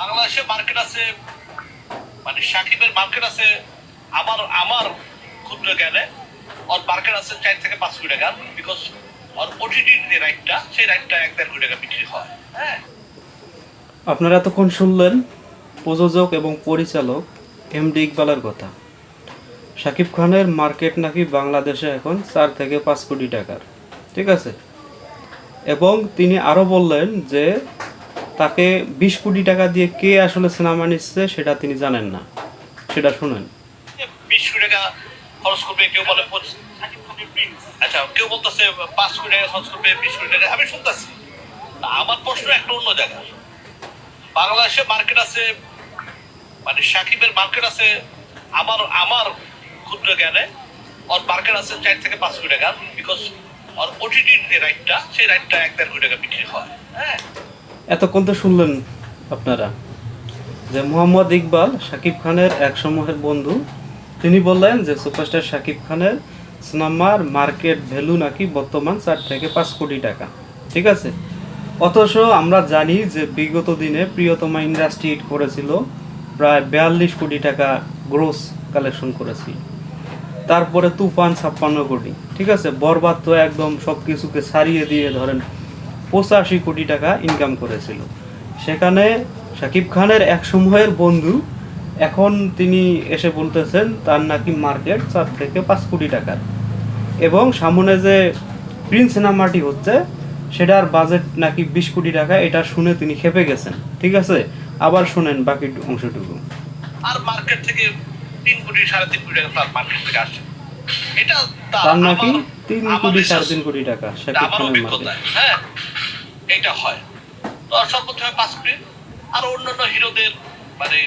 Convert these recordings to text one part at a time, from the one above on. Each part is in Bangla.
বাংলাদেশে মার্কেট আছে মানে সাকিবের মার্কেট আছে, আমার আমার ক্ষুদ্র জ্ঞানে, ওর মার্কেট আছে চার থেকে পাঁচ কোটি টাকা বিকজ ওর ওটিটির যে রাইটটা সেই রাইটটা এক দেড় কোটি টাকা বিক্রি হয় হ্যাঁ। আপনারা এতক্ষণ শুনলেন প্রযোজক এবং পরিচালক এমডি ইকবালের কথা। শাকিব খানের মার্কেট নাকি বাংলাদেশে এখন চার থেকে পাঁচ কোটি টাকার, ঠিক আছে? এবং তিনি আরও বললেন যে তাকে বিশ কোটি টাকা দিয়ে কে আসলে সিনেমা নিচ্ছে সেটা তিনি জানেন না। সেটা শুনেন। বিশ কোটি টাকা খরচ করবে, কেউ বলে আচ্ছা কেউ বলতেছে পাঁচ কোটি টাকা খরচ করবে, বিশ কোটি টাকা। আমি শুনতেছি। আমার প্রশ্ন একটা অন্য জায়গা বাংলাদেশে মার্কেট আছে মানে সাকিবের মার্কেট আছে আমার আমার ক্ষুদ্র জ্ঞানে। ওর মার্কেট আছে চার থেকে পাঁচ কোটি টাকা বিকজ ওর ওটিটির যে রাইটটা সেই রাইটটা এক দেড় কোটি টাকা বিক্রি হয়। হ্যাঁ? এতক্ষণ তো শুনলেন আপনারা যে মোহাম্মদ ইকবাল শাকিব খানের এক সময়ের বন্ধু। তিনি বললেন যে সুপারস্টার শাকিব খানের সিনেমার মার্কেট ভ্যালু নাকি বর্তমান চার থেকে পাঁচ কোটি টাকা। ঠিক আছে? অথচ আমরা জানি যে বিগত দিনে প্রিয়তমা ইন্ডাস্ট্রি হিট করেছিল, প্রায় বিয়াল্লিশ কোটি টাকা গ্রোস কালেকশন করেছিল। তারপরে তুফান ছাপ্পান্ন কোটি। ঠিক আছে? বরবাদ তো একদম সব কিছুকে ছাড়িয়ে দিয়ে ধরেন পঁচাশি কোটি টাকা ইনকাম করেছিল। সেখানে শাকিব খানের এক সময়ের বন্ধু এখন তিনি এসে বলতেছেন তার নাকি মার্কেট চার থেকে পাঁচ কোটি টাকার। এবং সামনে যে প্রিন্স সিনেমাটি হচ্ছে সেটার বাজেট নাকি বিশ কোটি টাকা এটা শুনে তিনি খেপে গেছেন। ঠিক আছে? আবার শোনেন বাকি অংশটুকু। আর মার্কেট থেকে তিন কোটি সাড়ে তিন কোটি টাকা তার মার্কেট থেকে আসছে। এটা তার নাকি তিন কোটি সাড়ে তিন কোটি টাকা শাকিব খানের হ্যাঁ এটা হয়। তো হয় পাঁচ কোটি। আর অন্যান্য হিরোদের মানে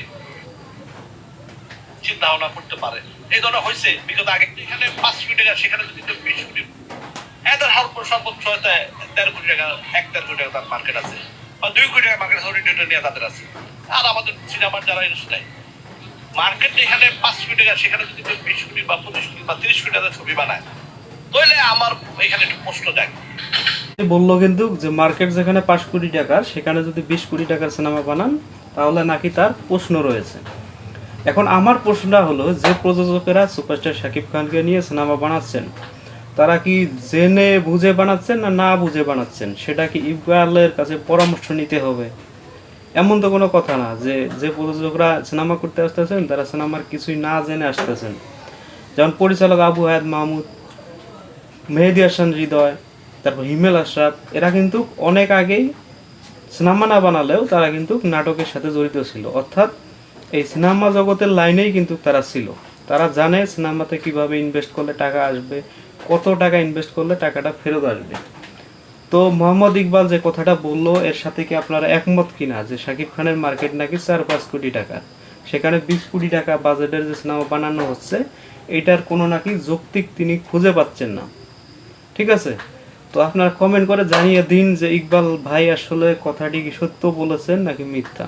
চিন্তা ভাবনা করতে পারে। এই ধরনের হয়েছে। বিগত আগে এখানে পাঁচ কোটি টাকা সেখানে যদি বিশ কোটি এদের হার সর্বোচ্চ হয়তো তেরো কোটি টাকা এক দেড় কোটি টাকা তার মার্কেট আছে। বা দুই কোটি টাকা মার্কেট আছে নিয়ে তাদের আছে। আর আমাদের সিনেমার যারা ইনস্টাই মার্কেট এখানে পাঁচ কোটি টাকা সেখানে যদি বিশ কোটি বা পঁচিশ কোটি বা তিরিশ কোটি টাকা ছবি বানায় তাহলে আমার এখানে একটু প্রশ্ন দেখ বলল কিন্তু যে মার্কেট যেখানে পাঁচ কোটি টাকার, সেখানে যদি বিশ কোটি টাকার সিনেমা বানান, তাহলে নাকি তার প্রশ্ন রয়েছে। এখন আমার প্রশ্নটা হলো, যে প্রযোজকেরা সুপারস্টার শাকিব খানকে নিয়ে সিনেমা বানাচ্ছেন, তারা কি জেনে বুঝে বানাচ্ছেন না না বুঝে বানাচ্ছেন? সেটা কি ইকবালের কাছে পরামর্শ নিতে হবে? এমন তো কোনো কথা না, যে যে প্রযোজকরা সিনেমা করতে আসতেছেন, তারা সিনেমার কিছুই না জেনে আসতেছেন। যেমন পরিচালক আবু হায়াত মাহমুদ মেহেদি হাসান হৃদয়, তারপর হিমেল আশরাফ, এরা কিন্তু অনেক আগেই সিনেমা না বানালেও তারা কিন্তু নাটকের সাথে জড়িত ছিল। অর্থাৎ এই সিনেমা জগতের লাইনেই কিন্তু তারা ছিল। তারা জানে সিনেমাতে কীভাবে ইনভেস্ট করলে টাকা আসবে, কত টাকা ইনভেস্ট করলে টাকাটা ফেরত আসবে। তো মোহাম্মদ ইকবাল যে কথাটা বলল, এর সাথে কি আপনারা একমত কিনা? যে শাকিব খানের মার্কেট নাকি চার পাঁচ কোটি টাকা। সেখানে বিশ কোটি টাকা বাজেটের যে সিনেমা বানানো হচ্ছে, এটার কোনো নাকি যৌক্তিক তিনি খুঁজে পাচ্ছেন না। ঠিক আছে? তো আপনারা কমেন্ট করে জানিয়ে দিন যে ইকবাল ভাই আসলে কথাটি কি সত্য বলেছেন নাকি মিথ্যা?